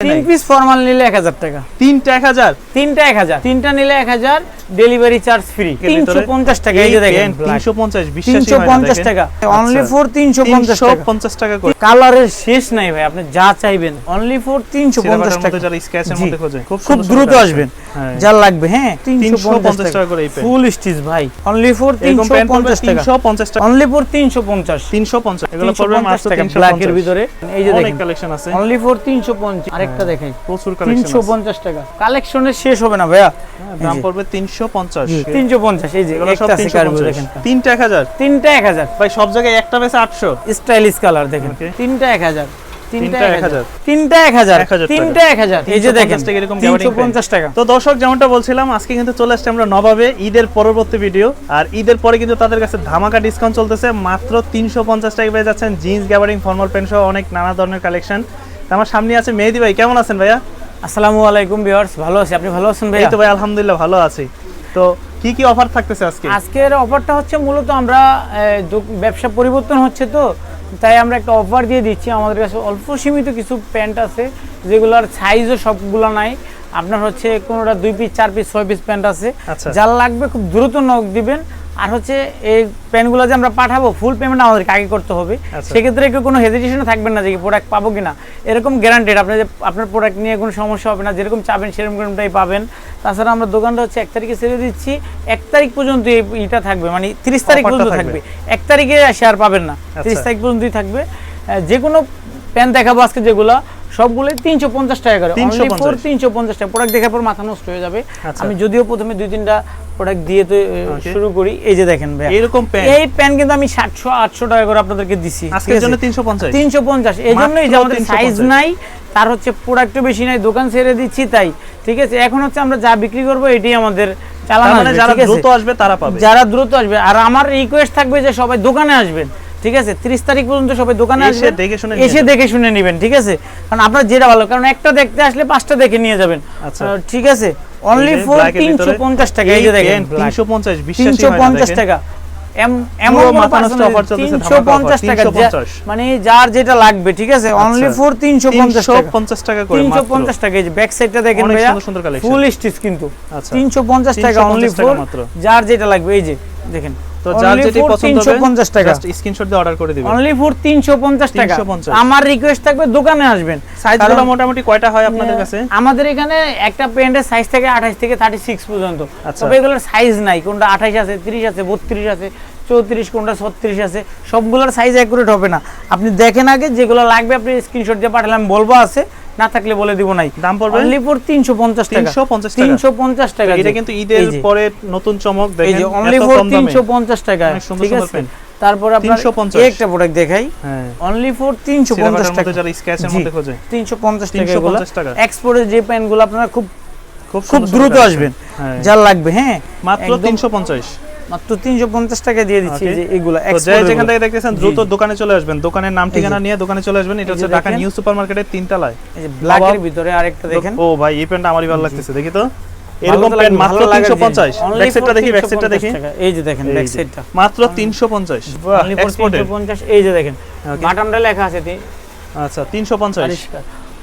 তিন piece formal নিলে এক হাজার টাকা তিনটা এক হাজার তিনটা এক হাজার তিনটা নিলে এক হাজার ডেলিভারি চার্জ ফ্রি তিনশো পঞ্চাশ টাকা এই যে দেখেন তিনশো পঞ্চাশ তিনশো পঞ্চাশ টাকা অনলি ফর তিনশো পঞ্চাশ পঞ্চাশ টাকা করে কালারের শেষ নাই ভাই আপনি যা চাইবেন অনলি ফর তিনশো পঞ্চাশ টাকা যারা স্কেচের মধ্যে খোঁজে খুব দ্রুত আসবেন হ্যাঁ। যা লাগবে হ্যাঁ তিনশো পঞ্চাশ টাকা করে ফুল স্টিচ ভাই অনলি ফর তিনশো পঞ্চাশ টাকা পঞ্চাশ টাকা অনলি ফর তিনশো পঞ্চাশ তিনশো পঞ্চাশ এগুলো ব্ল্যাকের ভিতরে এই যে দেখেন কালেকশন আছে অনলি ফর তিনশো পঞ্চাশ আরেকটা প্রচুর কালেকশন তিনশো পঞ্চাশ টাকা। কালেকশনের শেষ হবে না ভাইয়া? দাম পড়বে তিনশো পঞ্চাশ। তিনশো পঞ্চাশ এই যে এগুলো সব দেখেন। তিনটা ভাই সব জায়গায় একটা বেশি স্টাইলিশ কালার দেখেন। তিনটা এক হাজার। তিনটা তিনটা এক এক হাজার। হাজার। তিনটা এক হাজার। 1000 টাকা। তিনটা এক হাজার। এই যে 350 দেখেন টাকা এরকম তিনশো gathering পঞ্চাশ টাকা। তো দর্শক যেমনটা বলছিলাম আজকে কিন্তু চলে আসছে আমরা নবাবে ঈদের পরবর্তী ভিডিও আর ঈদের পরে কিন্তু তাদের কাছে ধামাকা ডিসকাউন্ট চলতেছে। মাত্র তিনশো পঞ্চাশ টাকা পেয়ে যাচ্ছেন জিন্স গ্যাবারিং ফর্মাল প্যান্ট সহ অনেক নানা ধরনের কালেকশন আমার সামনে আছে মেহেদি ভাই কেমন আছেন ভাইয়া? আসসালামু আলাইকুম ভিউয়ার্স ভালো আছি। আপনি ভালো আছেন ভাইয়া? তো ভাই আলহামদুলিল্লাহ ভালো আছি। তো কি কি অফার থাকতেছে আজকে? আজকের অফারটা হচ্ছে মূলত আমরা ব্যবসা পরিবর্তন হচ্ছে তো তাই আমরা একটা অফার দিয়ে দিচ্ছি। আমাদের কাছে অল্প সীমিত কিছু প্যান্ট আছে যেগুলোর সাইজও সবগুলো নাই। আপনার হচ্ছে কোনোটা দুই পিস চার পিস ছয় পিস প্যান্ট আছে। আচ্ছা। যার লাগবে খুব দ্রুত নখ দিবেন। আর হচ্ছে এই প্যান্টগুলো যে আমরা পাঠাবো ফুল পেমেন্ট আমাদেরকে আগে করতে হবে। আচ্ছা। সেক্ষেত্রে কেউ কোনো হেজিটেশন থাকবেন না যে প্রোডাক্ট পাবো কিনা। এরকম গ্যারান্টেড আপনি যে আপনার প্রোডাক্ট নিয়ে কোনো সমস্যা হবে না যেরকম চাবেন সেরকমটাই পাবেন। তাছাড়া আমরা দোকানটা হচ্ছে এক তারিখে ছেড়ে দিচ্ছি। এক তারিখ পর্যন্ত এই ইটা থাকবে মানে তিরিশ তারিখ পর্যন্ত থাকবে। এক তারিখে এসে আর পাবেন না। তিরিশ আচ্ছা। তারিখ পর্যন্তই থাকবে। যে কোনো প্যান্ট দেখাবো আজকে যেগুলো সবগুলো তিনশো পঞ্চাশ টাকা করে। 350 ফোর তিনশো পঞ্চাশ টাকা। প্রোডাক্ট দেখার পর মাথা নষ্ট হয়ে যাবে। আচ্ছা। আমি যদিও প্রথমে দুই তিনটা প্রোডাক্ট দিয়ে তো শুরু করি। এই যে দেখেন ভাই এরকম এই কিন্তু আমি সাতশো আটশো টাকা করে আপনাদেরকে দিচ্ছি আজকের জন্য তিনশো পঞ্চাশ? তিনশো পঞ্চাশ। এই জন্যই যে আমাদের সাইজ নাই তার হচ্ছে প্রোডাক্টও বেশি নাই দোকান ছেড়ে দিচ্ছি তাই। ঠিক আছে? এখন হচ্ছে আমরা যা বিক্রি করব এটাই আমাদের চালানো মানে যারা দ্রুত আসবে তারা পাবে। যারা দ্রুত আসবে আর আমার রিকোয়েস্ট থাকবে যে সবাই দোকানে আসবেন ঠিক আছে? তিরিশ তারিখ পর্যন্ত সবাই দোকানে দেখে শুনে এসে দেখে শুনে নেবেন ঠিক আছে? কারণ আপনার যেটা ভালো কারণ একটা দেখতে আসলে পাঁচটা দেখে নিয়ে যাবেন। আচ্ছা। ঠিক আছে? অনলি ফর black এর তিনশো ভিতরে পঞ্চাশ টাকা এই যে দেখেন 350 বিশ্বাসই হয় না 350 টাকা। এম- এমন মাথা নষ্ট অফার চলছে চলতেছে, তিনশো ধামাকা পঞ্চাশ offer, টাকা মানে যার যেটা লাগবে ঠিক আছে? অনলি। ফর তিনশো পঞ্চাশ তিনশো টাকা পঞ্চাশ টাকা করে তিনশো মাত্র। পঞ্চাশ টাকা এই যে ব্যাক সাইডটা দেখেন ভাইয়া সুন্দর সুন্দর কালেকশন ফুল স্টিচ কিন্তু। আচ্ছা। তিনশো পঞ্চাশ টাকা 350 অনলি টাকা ফর। যার যেটা লাগবে এই যে দেখেন। তো যার যেটি পছন্দ হবে 350 টাকা। স্ক্রিনশট দিয়ে অর্ডার করে দিবেন। অনলি ফর তিনশো পঞ্চাশ টাকা। আমার রিকোয়েস্ট থাকবে দোকানে আসবেন। সাইজগুলো মোটামুটি কয়টা হয় আপনাদের কাছে? আমাদের এখানে একটা প্যান্টের সাইজ থেকে আঠাশ থেকে থার্টি সিক্স পর্যন্ত। আচ্ছা। তবে এগুলোর সাইজ নাই। কোনটা আঠাশ আছে তিরিশ আছে বত্রিশ আছে চৌত্রিশ কোনটা ছত্রিশ আছে সবগুলোর সাইজ অ্যাকুরেট হবে না। আপনি দেখেন আগে যেগুলো লাগবে আপনি স্ক্রিনশট দিয়ে পাঠালে আমি বলব আছে না থাকলে বলে দিব নাই। দাম পড়বে? অনলি ফর তিনশো পঞ্চাশ টাকা। 350 টাকা। তিনশো পঞ্চাশ টাকা এটা কিন্তু ঈদের পরে নতুন চমক দেখেন এই যে অনলি ফর কম দামে। তিনশো পঞ্চাশ টাকা ঠিক আছে? তারপর আপনার একটা প্রোডাক্ট দেখাই। হ্যাঁ। অনলি ফর তিনশো পঞ্চাশ সিলেবাটার টাকা। যারা স্কেচের। মধ্যে খোঁজে। তিনশো পঞ্চাশ টাকা এগুলো। 350 টাকা। এক্সপোর্টের যে প্যান্টগুলো আপনারা খুব খুব দ্রুত আসবেন। হ্যাঁ। যার লাগবে হ্যাঁ? মাত্র একদম- তিনশো পঞ্চাশ। মাত্র তিনশো পঞ্চাশ টাকা দিয়ে দিচ্ছি যে এগুলো যেখান থেকে দেখতেছেন দ্রুত দোকানে চলে আসবেন। দোকানের নাম ঠিকানা নিয়ে দোকানে চলে আসবেন। এটা হচ্ছে ঢাকা নিউ তিনতলায়। এই যে ভিতরে আরেকটা দেখেন। ও ভাই এই প্যান্টটা আমারই ভালো লাগতেছে দেখি তো। এরকম প্যান্ট মাত্র ভালো লাগার তিনশো জিনিস। পঞ্চাশ Only ব্যাক সাইডটা দেখি ব্যাক সাইডটা 350 দেখি। এই যে দেখেন ব্যাক সাইডটা মাত্র তিনশো পঞ্চাশ। Only for এক্সপোর্টেড 350 এই যে দেখেন বাটনটা লেখা আছে আচ্ছা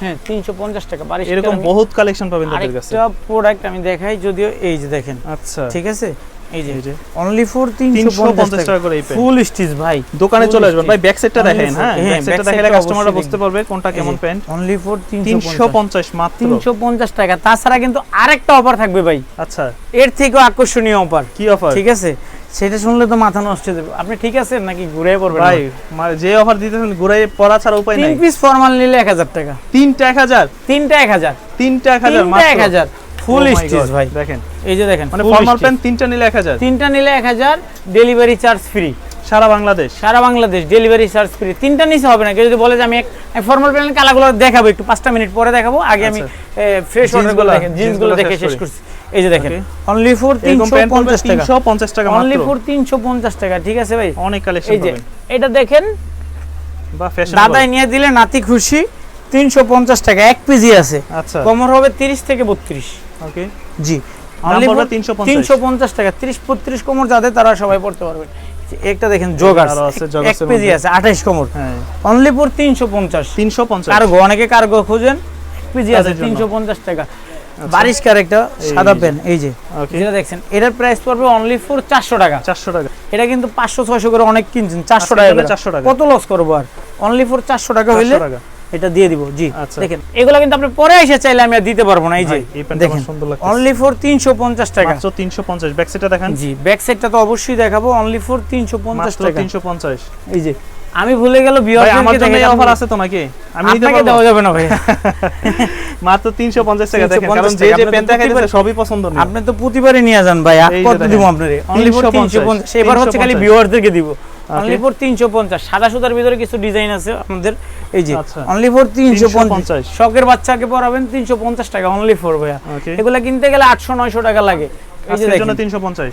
হ্যাঁ তিনশো পঞ্চাশ টাকা পরিষ্কার এরকম বহুত কালেকশন পাবেন তাদের কাছে। প্রোডাক্ট আমি দেখাই যদিও এই যে দেখেন। আচ্ছা। ঠিক আছে? এই যে অনলি ফর 350 টাকা। করে এই ফুল স্টিচ ভাই। দোকানে চলে আসবেন। ভাই ব্যাক সাইডটা দেখেন হ্যাঁ হ্যাঁ, ব্যাক সাইডটা দেখালে কাস্টমাররা বুঝতে পারবে কোনটা কেমন প্যান্ট অনলি ফর তিনশো তিনশো পঞ্চাশ মাত্র। তিনশো পঞ্চাশ টাকা। তাছাড়া কিন্তু আরেকটা অফার থাকবে ভাই। আচ্ছা। এর থেকেও আকর্ষণীয় অফার কি অফার ঠিক আছে? সেটা শুনলে তো মাথা নষ্ট হয়ে যাবে। আপনি ঠিক আছেন নাকি ঘুরে পড়বেন ভাই মা- যে অফার দিতেছেন ঘুরাই পড়া ছাড়া উপায় তিন নাই। পিস ফর্মাল নিলে এক হাজার টাকা। তিনটা এক হাজার? তিনটা এক হাজার। তিনটা এক হাজার তিনটা এক হাজার। ফুল Oh স্টিচ ভাই। দেখেন। এই যে দেখেন মানে ফর্মাল। প্যান্ট তিনটা নিলে এক হাজার। তিনটা নিলে এক হাজার ডেলিভারি চার্জ ফ্রি সারা বাংলাদেশ। সারা বাংলাদেশ ডেলিভারি চার্জ ফ্রি তিনটা নিচে হবে না কেউ যদি বলে যে আমি ফর্মাল প্যান্ট কালাগুলো দেখাবো একটু পাঁচটা মিনিট পরে দেখাবো। আগে আমি ফ্রেশ অর্ডারগুলো দেখেন জিন্সগুলো দেখে শেষ করছি। এই যে দেখেন অনলি ফর এরকম তিনশো প্যান্ট পড়বে পঞ্চাশ টাকা। তিনশো পঞ্চাশ টাকা অনলি ফর তিনশো পঞ্চাশ টাকা ঠিক আছে ভাই? অনেক কালেকশন এই যে এটা দেখেন বা ফ্যাশন দাদাই নিয়ে দিলে নাতি খুশি তিনশো পঞ্চাশ টাকা এক পিজি আছে। আচ্ছা। কমর হবে তিরিশ থেকে বত্রিশ। ওকে জি। দাম পড়বে 350 তিনশো পঞ্চাশ। টাকা তিরিশ বত্রিশ কোমর যাদের তারা সবাই পড়তে পারবেন একটা দেখেন জগার এক পেজি আছে আঠাইশ কোমর। হ্যাঁ। অনলি ফর তিনশো পঞ্চাশ। তিনশো পঞ্চাশ। কার্গো অনেকে কার্গো খোঁজেন। পিজি আছে তিনশো পঞ্চাশ টাকা। বারিশকার একটা সাদা পেন এই যে। যেটা দেখছেন এটার প্রাইস পড়বে অনলি ফর চারশো টাকা। চারশো টাকা। এটা কিন্তু পাঁচশো ছয়শো করে অনেক কিনছেন চারশো টাকা জন্য করে। 400 টাকা। কত লস করব আর? অনলি ফর চারশো টাকা হইলে 400 টাকা। এটা দিয়ে দিব জি আচ্ছা। দেখেন। এগুলো কিন্তু আপনি পরে এসে চাইলে আমি আর দিতে পারব না এই যে দেখেন। অনলি ফর তিনশো পঞ্চাশ টাকা। মাত্র ব্যাক সাইডটা দেখান। জি ব্যাক সাইডটা তো অবশ্যই দেখাবো অনলি ফর তিনশো পঞ্চাশ মাত্র টাকা। তিনশো পঞ্চাশ। এই যে আমি ভুলে গেল জন্য অফার আছে তো নাকি? আমি আপনাকে দেওয়া যাবে না ভাই। মাত্র তিনশো পঞ্চাশ টাকা দেখেন কারণ যে যে দেখাইতেছে সবই পছন্দ নেই। আপনি তো প্রতিবারই নিয়ে যান ভাই আর কত দিব আপনারে। অনলি ফর 350, 350 এবার হচ্ছে খালি 350 ভিউয়ারদেরকে দিব। অনলি ফর 350 সাদা সুতার ভিতরে কিছু ডিজাইন আছে আপনাদের এই যে আচ্ছা। অনলি ফর 350 350 শখের বাচ্চাকে পরাবেন 350 টাকা অনলি ফর ভাইয়া। এগুলা কিনতে গেলে 800 900 টাকা লাগে। আজকের জন্য তিনশো পঞ্চাশ।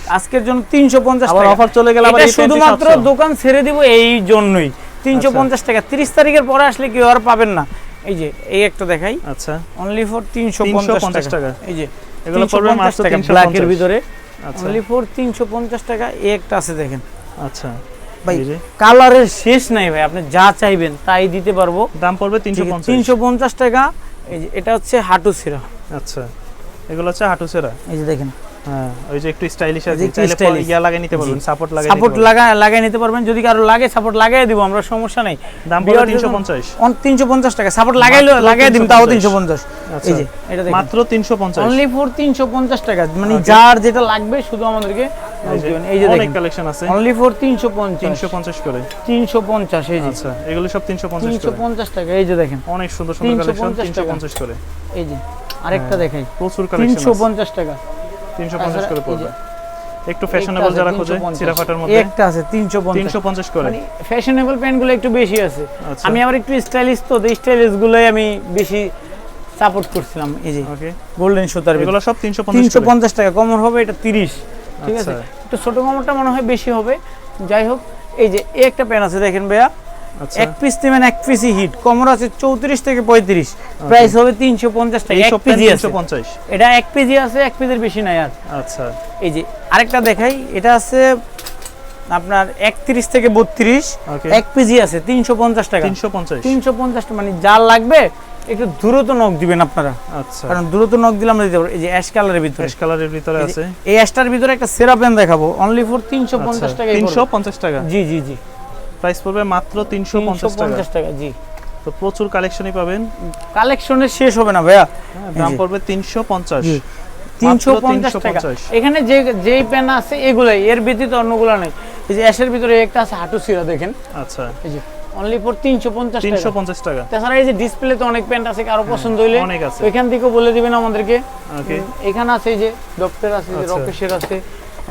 350 টাকা। অফার চলে গেলে আবার এটা এই প্যান্টই শুধুমাত্র দোকান ছেড়ে দিব এই জন্যই। 350 টাকা। 30 তারিখের পরে আসলে কি আর পাবেন না। এই যে এই একটা দেখাই। আচ্ছা। অনলি ফর 350 350 টাকা। এই যে এগুলো পড়বে মাত্র টাকা 350 ব্ল্যাকের ভিতরে। আচ্ছা। অনলি ফর 350 টাকা। এই একটা আছে দেখেন। আচ্ছা। ভাই কালারের শেষ নাই ভাই আপনি যা চাইবেন তাই দিতে পারব। দাম পড়বে তিনশো পঞ্চাশ। তিনশো পঞ্চাশ টাকা। এই যে এটা হচ্ছে হাঁটু সিরা আচ্ছা এগুলো হচ্ছে হাঁটু সেরা এই যে দেখেন। হ্যাঁ ওই যে একটু স্টাইলিশ আছে চাইলে ইয়া লাগিয়ে নিতে পারবেন সাপোর্ট লাগিয়ে সাপোর্ট লাগা লাগাই নিতে পারবেন। যদি কারও লাগে সাপোর্ট লাগাই দিব আমরা সমস্যা নাই। দাম পড়বে বিয়ার তিনশো যখন- পঞ্চাশ তিনশো পঞ্চাশ টাকা। সাপোর্ট লাগাইলো লাগাই দিন তাও 350 তিনশো পঞ্চাশ। আচ্ছা এই যে এটা দেখেন। মাত্র তিনশো পঞ্চাশ। অনলি ফর তিনশো পঞ্চাশ টাকা। মানে যার যেটা লাগবে শুধু আমাদেরকে এই যে, অনেক কালেকশন আছে। অনলি ফর করে। তিনশো পঞ্চাশ এই যে। আচ্ছা এগুলো সব তিনশো পঞ্চাশ তিনশো করে পঞ্চাশ টাকা এই যে দেখেন। অনেক সুন্দর সুন্দর কালেকশন 350 তিনশো টাকা। পঞ্চাশ করে। এই যে আরেকটা দেখাই। প্রচুর কালেকশন তিনশো পঞ্চাশ টাকা। তিনশো পঞ্চাশ তাছাড়া করে পড়বে। একটু ফ্যাশনেবল যারা খোঁজে চিরাফাটার মধ্যে। একটা আছে তিনশো পঞ্চাশ। তিনশো পঞ্চাশ করে। মানে ফ্যাশনেবল প্যান্ট একটু বেশি আছে। আচ্ছা। আমি আবার একটু স্টাইলিশ তো স্টাইলিশ গুলোই আমি বেশি সাপোর্ট করছিলাম এই যে। ওকে গোল্ডেন সুতার এগুলো সব তিনশো পঞ্চাশ তিনশো পঞ্চাশ টাকা কমর হবে এটা তিরিশ। ঠিক আছে? আচ্ছা। একটু ছোট কমরটা মনে হয় বেশি হবে। যাই হোক এই যে এই একটা প্যান্ট আছে দেখেন ভাইয়া। আচ্ছা। এক পিস নেবেন এক পিসই হিট কমর আছে চৌত্রিশ থেকে পঁয়ত্রিশ। প্রাইস হবে তিনশো পঞ্চাশ টাকা। এক পিজি আছে। এটা এক পিজি আছে এক পিসের বেশি নাই আর। আচ্ছা। এই যে আরেকটা দেখাই। এটা আছে আপনার একত্রিশ থেকে বত্রিশ। এক পিজি আছে তিনশো পঞ্চাশ টাকা। তিনশো পঞ্চাশ। তিনশো পঞ্চাশ মানে যা লাগবে একটু দ্রুত নখ দিবেন আপনারা। আচ্ছা। কারণ দ্রুত নখ দিলে আমরা দিতে পারব। এই যে অ্যাশ কালারের ভিতরে। ফ্রেশ কালারের ভিতরে আছে। এই অ্যাশটার ভিতরে একটা সেরা পেন দেখাবো। অনলি ফর তিনশো পঞ্চাশ টাকা আচ্ছা, তিনশো পঞ্চাশ টাকা? জি জি জি। প্রাইস পড়বে মাত্র তিনশো তিনশো পঞ্চাশ টাকা। পঞ্চাশ টাকা জি। তো প্রচুর কালেকশনই পাবেন। কালেকশনের শেষ হবে না ভাইয়া। হ্যাঁ, দাম পড়বে তিনশো পঞ্চাশ। জি। তিনশো পঞ্চাশ 350 টাকা। এখানে যে যেই পেন আছে এগুলাই। এর ব্যতীত অন্যগুলো নেই। এই যে অ্যাশের ভিতরে একটা আছে হাঁটু সিরা দেখেন। আচ্ছা। এই যে অনলি ফর তিনশো পঞ্চাশ তিনশো টাকা পঞ্চাশ টাকা। তাছাড়া এই যে ডিসপ্লেতে অনেক প্যান্ট আছে কারও পছন্দ হইলে অনেক আছে। ওইখান থেকেও বলে দিবেন আমাদেরকে। ওকে এখানে আছে যে ডক্টর আছে যে আচ্ছা। রকেশের আছে।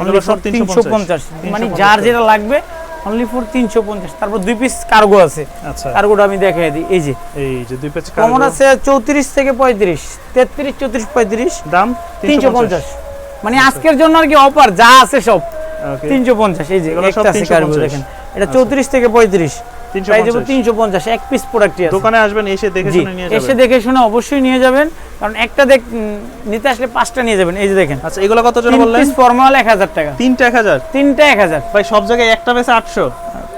অনলি ফর 350 মানে যার যেটা লাগবে অনলি ফর তিনশো পঞ্চাশ। তারপর দুই পিস কার্গো আছে। আচ্ছা। কার্গোটা আমি দেখাই দিই। এই যে। এই যে দুই পেজ কমন আছে চৌত্রিশ থেকে পঁয়ত্রিশ। তেত্রিশ চৌত্রিশ পঁয়ত্রিশ। দাম তিনশো পঞ্চাশ। মানে আজকের জন্য আর কি অফার যা আছে সব। ওকে তিনশো পঞ্চাশ। এই যে একটা আছে কার্গো দেখেন। এটা আচ্ছা। চৌত্রিশ থেকে পঁয়ত্রিশ। তিনশো প্রাইস দেবো পঞ্চাশ তিনশো পঞ্চাশ এক পিস প্রোডাক্টই আছে। দোকানে আসবেন এসে দেখে শুনে নিয়ে এসে দেখে শুনে অবশ্যই নিয়ে যাবেন কারণ একটা দেখ নিতে আসলে পাঁচটা নিয়ে যাবেন এই যে দেখেন। আচ্ছা এগুলো কত জন বললেন? পিস ফর্মাল এক হাজার টাকা। তিনটা এক হাজার? তিনটা এক হাজার। ভাই সব জায়গায় একটা বেশে আটশো।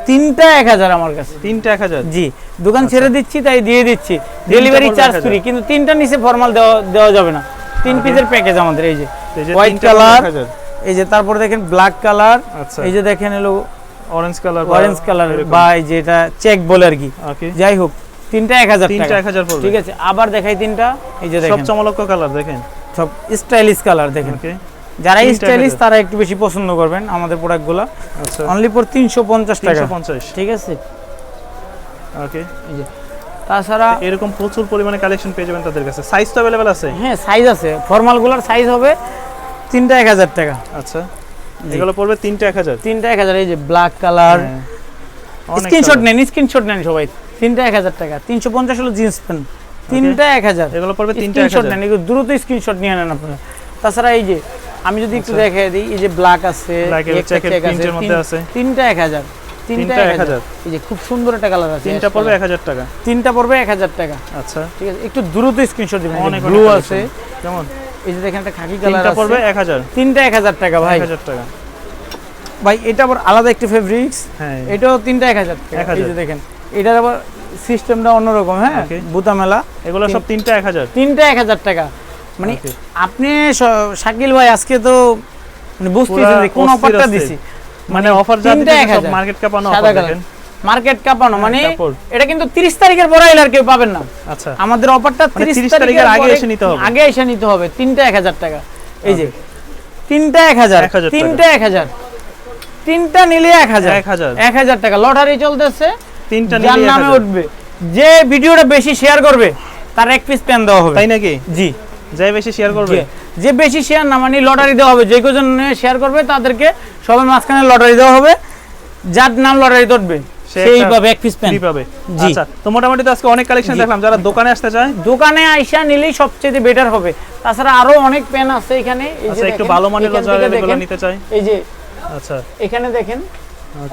তিনটা এক হাজার আমার কাছে। তিনটা এক হাজার? জি দোকান ছেড়ে দিচ্ছি তাই দিয়ে দিচ্ছি। ডেলিভারি চার্জ 1000 ফ্রি কিন্তু তিনটা নিচে ফর্মাল দেওয়া দেওয়া যাবে না। তিন পিসের প্যাকেজ আমাদের এই যে। এক হাজার। এই যে তারপরে দেখেন ব্ল্যাক কালার আচ্ছা। এই যে দেখেন এলো অরেঞ্জ কালার অরেঞ্জ কালার বা এই যে এটা চেক বলে আর কি। যাই হোক তিনটা এক হাজার তিনটা এক হাজার ঠিক আছে আবার দেখাই তিনটা। এই যে সব দেখেন চমলক্ষ কালার দেখেন। সব স্টাইলিশ কালার দেখেন। যারা স্টাইলিশ তারা একটু বেশি পছন্দ করবেন আমাদের প্রোডাক্টগুলো আচ্ছা। অনলি ফর তিনশো পঞ্চাশ টাকা। পঞ্চাশ। ঠিক আছে? ওকে তাছাড়া এরকম প্রচুর পরিমাণে কালেকশন পেয়ে যাবেন তাদের কাছে। সাইজ তো অ্যাভেলেবেল আছে? হ্যাঁ সাইজ আছে। ফর্মালগুলোর সাইজ হবে তিনটা এক হাজার টাকা। আচ্ছা। এগুলো পড়বে তিনটা এক হাজার। তিনটা এক হাজার এই যে ব্ল্যাক কালার। স্ক্রিনশট নেন স্ক্রিনশট নেন সবাই। তিনটা এক হাজার টাকা তিনশো পঞ্চাশ হলো জিন্স প্যান্ট তিনটা এক হাজার। এগুলো পড়বে তিনটা স্ক্রিনশট নেন এগুলো দ্রুত স্ক্রিনশট নিয়ে নেন আপনারা। তাছাড়া এই যে আমি যদি একটু আচ্ছা। দেখাই দিই এই যে ব্ল্যাক আছে। তিনটা এক হাজার তিনটা এক হাজার। এই যে খুব সুন্দর একটা কালার আছে তিনটা পড়বে। এক হাজার টাকা। তিনটা পড়বে এক হাজার টাকা। আচ্ছা। ঠিক আছে একটু দ্রুত স্ক্রিনশট দিবেন। অনেক ব্লু আছে। কেমন? এই যে দেখেন একটা খাকি কালার আছে। পড়বে এক হাজার। তিনটা এক হাজার টাকা ভাই। এক হাজার টাকা। ভাই এটা আবার আলাদা একটা ফেব্রিক্স হ্যাঁ। এটাও তিনটা এক হাজার টাকা। এই যে দেখেন এটার আবার সিস্টেমটা অন্যরকম হ্যাঁ. বুতা মেলা। এগুলো সব তিনটা এক হাজার। তিনটা এক হাজার টাকা। মানে আপনি শাকিল ভাই আজকে তো মানে বুঝতেছেন যে কোন অফারটা দিছি। মানে অফার যা তিনটা এক হাজার। মার্কেট কাপানো অফার দেখেন। মার্কেট কাঁপানো মানে এটা কিন্তু তিরিশ তারিখের পরে এলে আর কেউ পাবেন না। আচ্ছা। আমাদের অফারটা মানে 30 30 তারিখের আগে এসে নিতে হবে। আগে এসে নিতে হবে তিনটা এক হাজার টাকা। এই যে তিনটা এক হাজার 1000 টাকা। তিনটা এক হাজার। তিনটা নিলে এক হাজার। 1000 এক হাজার টাকা। লটারি চলতেছে তিনটা যার নিলে নামে উঠবে। যে ভিডিওটা বেশি শেয়ার করবে তার এক পিস পেন দেওয়া হবে। তাই নাকি? জি। যাই বেশি শেয়ার করবে। যে বেশি শেয়ার না মানে লটারি দেওয়া হবে যে কজন শেয়ার করবে তাদেরকে সবাই মাঝখানে লটারি দেওয়া হবে। যার নাম লটারি ধরবে সেই পাবে এক পিস ফ্রি পাবে। আচ্ছা তো মোটামুটি তো আজকে অনেক কালেকশন দেখলাম। যারা দোকানে আসতে চায়? দোকানে আইসা নিলেই সবচেয়ে বেটার হবে। তাছাড়া আরও অনেক পেন আছে এখানে। এই যে আচ্ছা একটু ভালো মানের যারা এগুলো নিতে চায় এই যে আচ্ছা। এখানে দেখেন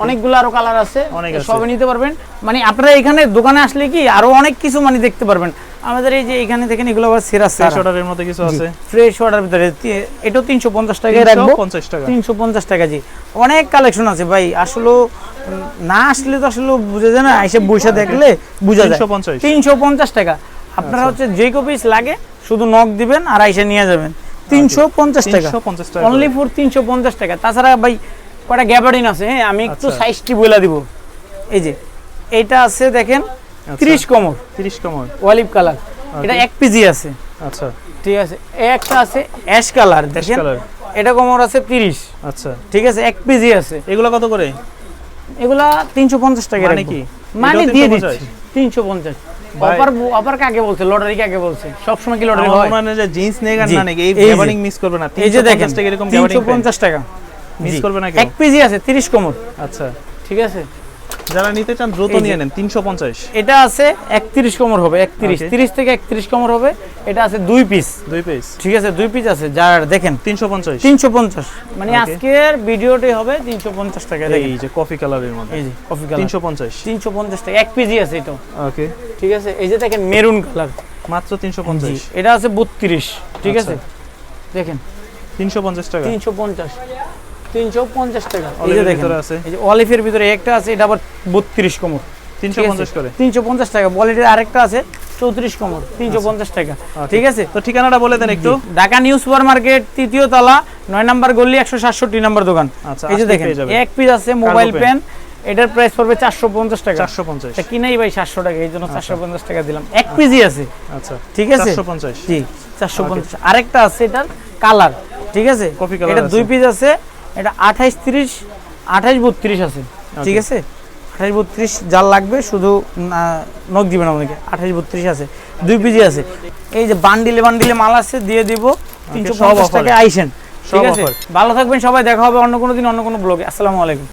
অনেকগুলো আরও কালার আছে। অনেক নিতে পারবেন। মানে আপনারা এখানে দোকানে আসলে কি আরও অনেক কিছু মানে দেখতে পারবেন। আমাদের এই যে এখানে দেখেন এগুলো আবার সেরা ফ্রেশ অর্ডারের মধ্যে কিছু আছে? ফ্রেশ ওয়াটার ভিতরে। এটাও তিনশো পঞ্চাশ টাকায় রাখব। 350 টাকা। তিনশো পঞ্চাশ টাকা জি। অনেক কালেকশন আছে ভাই। আসলে না আসলে তো আসলে বুঝা যায় না এসে বসে দেখলে বুঝা যায়। তিনশো পঞ্চাশ। টাকা। আপনারা আচ্ছা। হচ্ছে যে কপিস লাগে শুধু নক দিবেন আর আইসে নিয়ে যাবেন। তিনশো পঞ্চাশ টাকা। অনলি ফর তিনশো পঞ্চাশ টাকা। তাছাড়া ভাই কয়টা গ্যাবারিন আছে হ্যাঁ? আমি একটু আচ্ছা। সাইজটি বলে দিব। এই যে এইটা আছে দেখেন আচ্ছা। ত্রিশ কমর। 30 কমর। অলিভ কালার এটা এক পিজি আছে। আচ্ছা। ঠিক আছে। একটা আছে অ্যাশ কালার দেখেন। এটা কমর আছে তিরিশ। আচ্ছা। ঠিক আছে এক পিজি আছে। এগুলো কত করে? এগুলা তিনশো পঞ্চাশ টাকা মানে কি? মানে দিয়ে দিচ্ছি। তিনশো পঞ্চাশ। অফার অফার কাকে বলছে? লটারি কাকে বলছে? সবসময় কি লটারি হয়? মনে যে জিন্স নেগার জি, না নাকি এই গ্যাবারিং মিস করবে না। এই যে দেখেন এরকম টাকা। মিস করবে না এক পিজি আছে তিরিশ কমর। আচ্ছা। ঠিক আছে? যারা নিতে চান দ্রুত নিয়ে নেন 350 এটা আছে একত্রিশ কমর হবে একত্রিশ. তিরিশ থেকে একত্রিশ কমর হবে এটা আছে দুই পিস দুই পিস ঠিক আছে দুই পিস আছে যার দেখেন 350 তিনশো পঞ্চাশ। মানে আজকের ভিডিওটি হবে তিনশো পঞ্চাশ টাকা দেখেন। এই যে কফি কালারের মধ্যে। এই যে কফি কালার 350 তিনশো পঞ্চাশ টাকা এক পিজি আছে এটা ওকে ঠিক আছে এই যে দেখেন মেরুন কালার মাত্র 350 এটা আছে বত্রিশ। ঠিক আছে আচ্ছা। দেখেন 350 টাকা। তিনশো পঞ্চাশ। পঞ্চাশ তিনশো পঞ্চাশ টাকা এই যে দেখেন ভিতরে আছে। এই যে অলিভের ভিতরে একটা আছে এটা আবার বত্রিশ কমর। 350 করে। তিনশো পঞ্চাশ টাকা। বলিটের আরেকটা আছে চৌত্রিশ কমর। তিনশো পঞ্চাশ টাকা। ঠিক আছে? তো ঠিকানাটা বলে দেন একটু। ঢাকা নিউ সুপার মার্কেট তৃতীয় তলা নয় নাম্বার গলি নাম্বার দোকান। আচ্ছা এই যে দেখেন এক পিস আছে মোবাইল পেন এটার প্রাইস পড়বে চারশো পঞ্চাশ টাকা। 450 এটা কিনাই ভাই সাতশো টাকা এই জন্য চারশো পঞ্চাশ টাকা দিলাম। এক পিসই আছে। আচ্ছা। ঠিক আছে? 450 জি চারশো পঞ্চাশ। আরেকটা আছে এটার কালার ঠিক আছে? Coffee colour এটা দুই পিস আছে এটা আঠাইশ তিরিশ আঠাইশ বত্রিশ আছে। ঠিক আছে? আঠাশ বত্রিশ জাল লাগবে শুধু নখ দিবেন আপনাকে আঠাশ বত্রিশ আছে দুই পিজি আছে। এই যে বান্ডিলে বান্ডিলে মাল আছে দিয়ে দিব। তিনশো সব পঞ্চাশ টাকা আইসেন। ঠিক আছে? ভালো থাকবেন সবাই দেখা হবে অন্য কোনো দিন অন্য কোনো ব্লগে। আসসালামু আলাইকুম।